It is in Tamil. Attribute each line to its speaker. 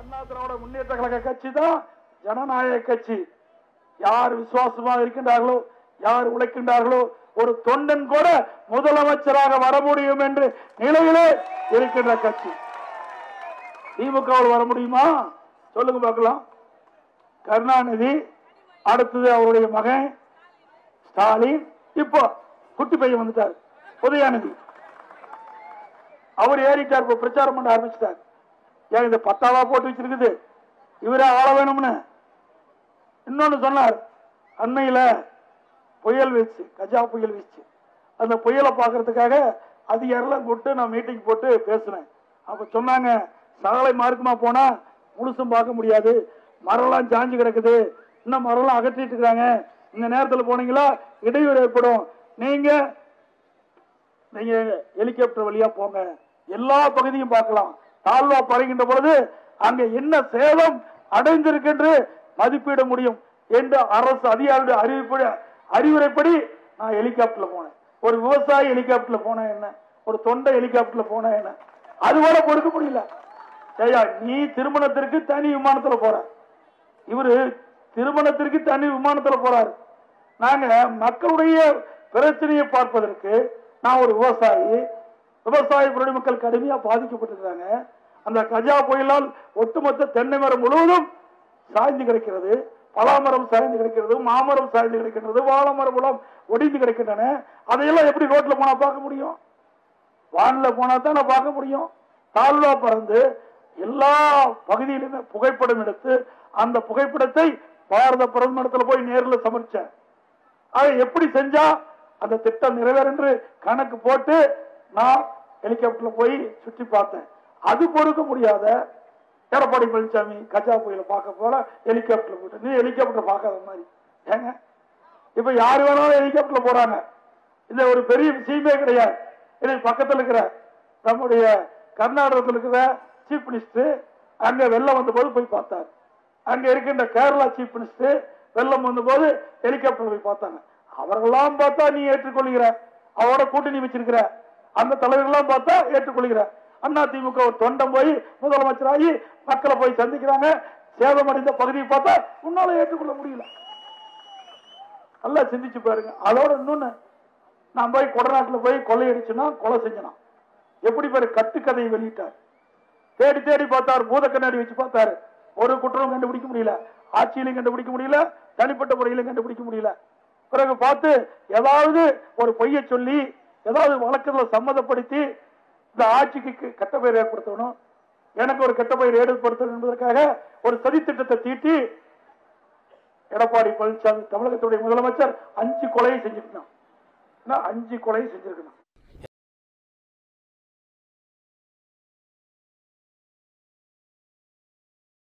Speaker 1: அண்ணா திராவிட முன்னேற்ற கழக கட்சி தான் ஜனநாயக கட்சி. யார் விசுவாசமாக இருக்கின்றார்களோ யார் உழைக்கின்றார்களோ ஒரு தொண்டன் கூட முதலமைச்சராக வர முடியும் என்று நிலையிலே இருக்கின்ற கட்சி. திமுகவில் வர முடியுமா? சொல்லுங்க பார்க்கலாம். கருணாநிதி அடுத்தது அவருடைய மகன் ஸ்டாலின். இப்போ குட்டி பையன் வந்துட்டார் உதயாநிதி. அவர் ஏறிட்டார் பிரச்சாரம் பண்ண ஆரம்பிச்சிட்டார். ஏன் இந்த பத்தாவா போட்டு வச்சிருக்குது? இவரே ஆள வேணும்னு. இன்னொன்னு சொன்னார் அண்மையில புயல் வீச்சு கஜா புயல் வீச்சு. அந்த புயலை பார்க்கறதுக்காக அதிகாரெல்லாம் கூப்பிட்டு நான் மீட்டிங் போட்டு பேசினேன். அப்ப சொன்னாங்க சாலை மார்க்கமா போனா முழுசும் பார்க்க முடியாது. மரம்லாம் சாஞ்சு கிடக்குது. இன்னும் மரம்லாம் அகற்றிட்டு இருக்காங்க. இந்த நேரத்தில் போனீங்களா? இடையூறு ஏற்படும். நீங்க நீங்க ஹெலிகாப்டர் வழியா போங்க. எல்லா பகுதியும் பார்க்கலாம். தாழ்வா பறைகின்ற பொழுது அங்கே என்ன சேதம் அடைந்திருக்கின்ற மதிப்பிட முடியும் என்று அரசு அதிகாரியுடைய அறிவிப்பு அறிவுரைப்படி நான் ஹெலிகாப்டர்ல போனேன். ஒரு விவசாயி ஹெலிகாப்டர்ல போனேன் என்ன? ஒரு தொண்டை ஹெலிகாப்டர்ல போனேன் என்ன? அது கூட கொடுக்க முடியல. ஐயா நீ திருமணத்திற்கு தனி விமானத்துல போற. இவரு திருமணத்திற்கு தனி விமானத்துல போறாரு. நாங்க மக்களுடைய பிரச்சனையை பார்ப்பதற்கு நான் ஒரு விவசாயி விவசாய மக்கள் கடுமையா பாதிக்கப்பட்டிருக்காங்க அந்த கஜா புயலால் ஒட்டுமொத்த தென்னை மரம் முழுவதும் சாய்ந்து கிடைக்கிறது. பலாமரம் சாய்ந்து கிடைக்கிறது மாமரம் சாய்ந்து கிடைக்கின்றது வாழை மரம் எல்லாம் ஒடிந்து கிடைக்கின்றன. அதையெல்லாம் எப்படி ரோட்ல போனா பார்க்க முடியும்? வானில போனா தான் நான் பார்க்க முடியும்? தாழ்வா பறந்து எல்லா பகுதியிலுமே புகைப்படம் எடுத்து அந்த புகைப்படத்தை பாரத பிரதமரத்தில் போய் நேரில் சமர்ச்சேன். அதை எப்படி செஞ்சா அந்த திட்டம் நிறைவேறும் என்று கணக்கு போட்டு நான் ஹெலிகாப்டர்ல போய் சுற்றி பார்த்தேன். அது பொறுக்க முடியாத எடப்பாடி பழனிசாமி கஜா புயல பார்க்க போல ஹெலிகாப்டர்ல போட்டு நீ ஹெலிகாப்டர் பார்க்காத மாதிரி. ஏங்க? இப்ப யாரு வேணாலும் ஹெலிகாப்டர்ல போறாங்க. இந்த ஒரு பெரிய விஷயமே கிடையாது. எனக்கு பக்கத்தில் இருக்கிற நம்முடைய கர்நாடகத்தில் இருக்கிற சீஃப் மினிஸ்டர் அங்க வெள்ளம் வந்த போது போய் பார்த்தார். அங்க இருக்கின்ற கேரளா சீஃப் மினிஸ்டர் வெள்ளம் வந்த போது ஹெலிகாப்டர் போய் பார்த்தாங்க. அவர்களெல்லாம் பார்த்தா நீ ஏற்றுக்கொள்கிற அவரோட கூட்டணி வச்சிருக்கிற அந்த தலைவர்கள்லாம் பார்த்தா ஏற்றுக்கொள்கிறார். அண்ணா திமுக தொண்டம் போய் முதலமைச்சராகி மக்களை போய் சந்திக்கிறாங்க. சேதமடைந்த பகுதியை பார்த்தா உன்னால ஏற்றுக்கொள்ள முடியல. நல்லா சிந்திச்சு பாருங்க. அதோட இன்னொன்னு நான் போய் கொடநாட்டில் போய் கொள்ளையடிச்சுனா கொலை செஞ்சனா எப்படி பேர் கட்டுக்கதையை வெளியிட்டார். தேடி தேடி பார்த்தார் பூத கண்ணாடி வச்சு பார்த்தாரு. ஒரு குற்றம் கண்டுபிடிக்க முடியல. ஆட்சியிலையும் கண்டுபிடிக்க முடியல. தனிப்பட்ட முறையிலும் கண்டுபிடிக்க முடியல. பிறகு பார்த்து ஏதாவது ஒரு பொய்யை சொல்லி ஏதாவது வழக்கத்தில் சம்மதப்படுத்தி இந்த ஆட்சிக்கு கெட்ட பெயர் ஏற்படுத்தணும். எனக்கு ஒரு கெட்ட பெயர் ஏற்படுத்தணும் என்பதற்காக ஒரு சதித்திட்டத்தை தீட்டி எடப்பாடி பழனிசாமி தமிழகத்துடைய முதலமைச்சர் அஞ்சு கொலையை செஞ்சிருக்கணும் அஞ்சு கொலையை செஞ்சிருக்கணும்